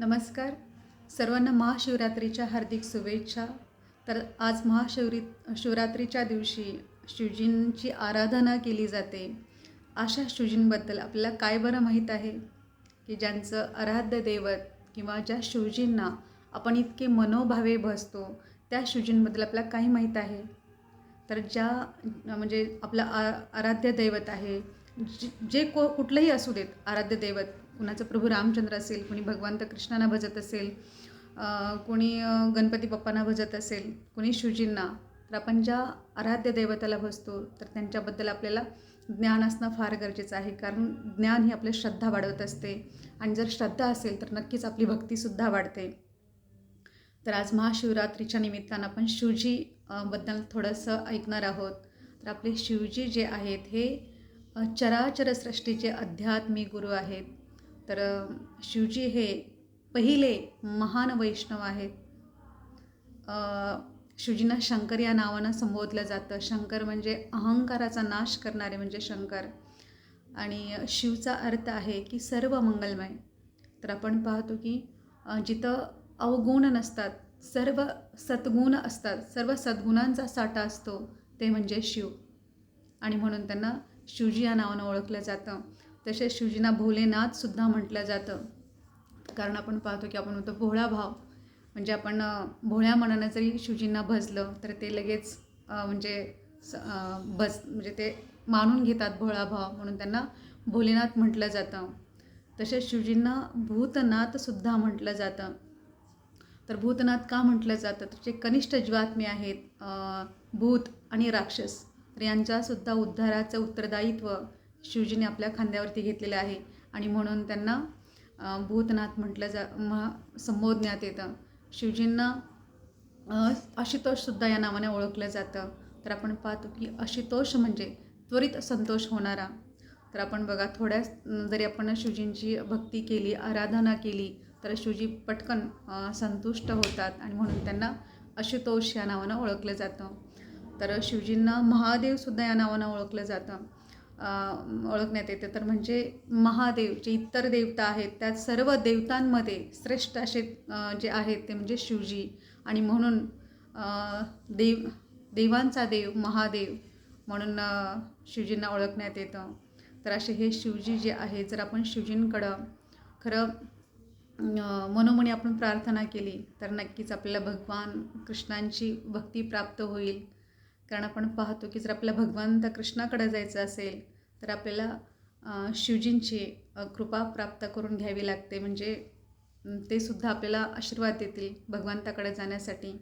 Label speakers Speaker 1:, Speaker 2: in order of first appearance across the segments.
Speaker 1: नमस्कार. सर्वांना महाशिवरात्रीच्या हार्दिक शुभेच्छा. तर आज महाशिवरी शिवरात्रीच्या दिवशी शिवजींची आराधना केली जाते. अशा शिवजींबद्दल आपल्याला काय बरं माहीत आहे? की ज्यांचं आराध्य दैवत किंवा ज्या शिवजींना आपण इतके मनोभावे भसतो त्या शिवजींबद्दल आपल्याला काही माहीत आहे? तर ज्या म्हणजे आपलं आ आराध्य दैवत आहे जे जे को कुठलंही असू देत आराध्य दैवत कुणाचं प्रभू रामचंद्र असेल कुणी भगवंत कृष्णांना भजत असेल कोणी गणपती बाप्पांना भजत असेल कुणी शिवजींना तर आपण ज्या आराध्य दैवताला भजतो तर त्यांच्याबद्दल आपल्याला ज्ञान असणं फार गरजेचं आहे. कारण ज्ञान ही आपली श्रद्धा वाढवत असते. आणि जर श्रद्धा असेल तर नक्कीच आपली भक्तीसुद्धा वाढते. तर आज महाशिवरात्रीच्या निमित्तानं आपण शिवजी बद्दल थोडंसं ऐकणार आहोत. तर आपले शिवजी जे आहेत हे चराचरसृष्टीचे अध्यात्मी आध्यात्मिक गुरु आहेत. तर शिवजी हे पहिले महान वैष्णव आहेत. शिवजींना शंकर या नावानं संबोधलं जातं. शंकर म्हणजे अहंकाराचा नाश करणारे म्हणजे शंकर. आणि शिवचा अर्थ आहे की सर्व मंगलमय. तर आपण पाहतो की जिथं अवगुण नसतात सर्व सद्गुण असतात सर्व सद्गुणांचा साठा असतो ते म्हणजे शिव. आणि म्हणून त्यांना शिवजी या नावानं ओळखलं जातं. तसेच शिवजींना भोलेनाथसुद्धा म्हटलं जातं. कारण आपण पाहतो की आपण म्हणतो भोळा भाव. म्हणजे आपण भोळ्या मनानं जरी शिवजींना भजलं तर ते लगेच म्हणजे स भज म्हणजे ते मानून घेतात भोळा भाव म्हणून त्यांना भोलेनाथ म्हटलं जातं. तसेच शिवजींना भूतनाथसुद्धा म्हटलं जातं. तर भूतनाथ का म्हटलं जातं? तर जे कनिष्ठ जीवात्मे आहेत भूत आणि राक्षस. तर यांच्यासुद्धा उद्धाराचं उत्तरदायित्व शिवजीने आपल्या खांद्यावरती घेतलेलं आहे. आणि म्हणून त्यांना भूतनाथ म्हटलं जा म संबोधण्यात येतं. शिवजींना अ, आशुतोषसुद्धा या नावाने ओळखलं जातं. तर आपण पाहतो की आशुतोष म्हणजे त्वरित संतोष होणारा. तर आपण बघा थोड्या जरी आपण शिवजींची भक्ती केली आराधना केली तर शिवजी पटकन संतुष्ट होतात. आणि म्हणून त्यांना आशुतोष या नावानं ओळखलं जातं. तर शिवजींना महादेवसुद्धा या नावानं ओळखलं जातं. ओळखण्यात येते. तर म्हणजे महादेव जे इतर देवता आहेत त्यात सर्व देवतांमध्ये श्रेष्ठ असे जे आहेत ते म्हणजे शिवजी. आणि म्हणून देव देवांचा देव महादेव म्हणून शिवजींना ओळखण्यात येतं. तर असे हे शिवजी जे आहे जर आपण शिवजींकडं खरं मनोमनी आपण प्रार्थना केली तर नक्कीच आपल्याला भगवान कृष्णांची भक्ती प्राप्त होईल. कारण आपण पाहतो की जर आपल्याला भगवंत कृष्णाकडे जायचं असेल तर आपल्याला शिवजींची कृपा प्राप्त करून घ्यावी लागते. म्हणजे ते सुद्धा आपल्याला आशीर्वाद देतील भगवंताकडे जाण्यासाठी.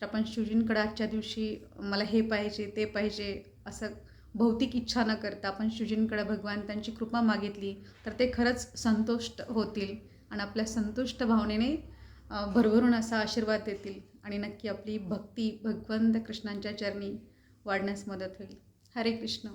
Speaker 1: तर आपण शिवजींकडे आजच्या दिवशी मला हे पाहिजे ते पाहिजे असं भौतिक इच्छा न करता आपण शिवजींकडे भगवंतांची कृपा मागितली तर ते खरंच संतुष्ट होतील. आणि आपल्या संतुष्ट भावनेने भरभरून असा आशीर्वाद देतील. आणि नक्की आपली भक्ती भगवंत कृष्णांच्या चरणी वाढण्यास मदत होईल. हरे कृष्ण.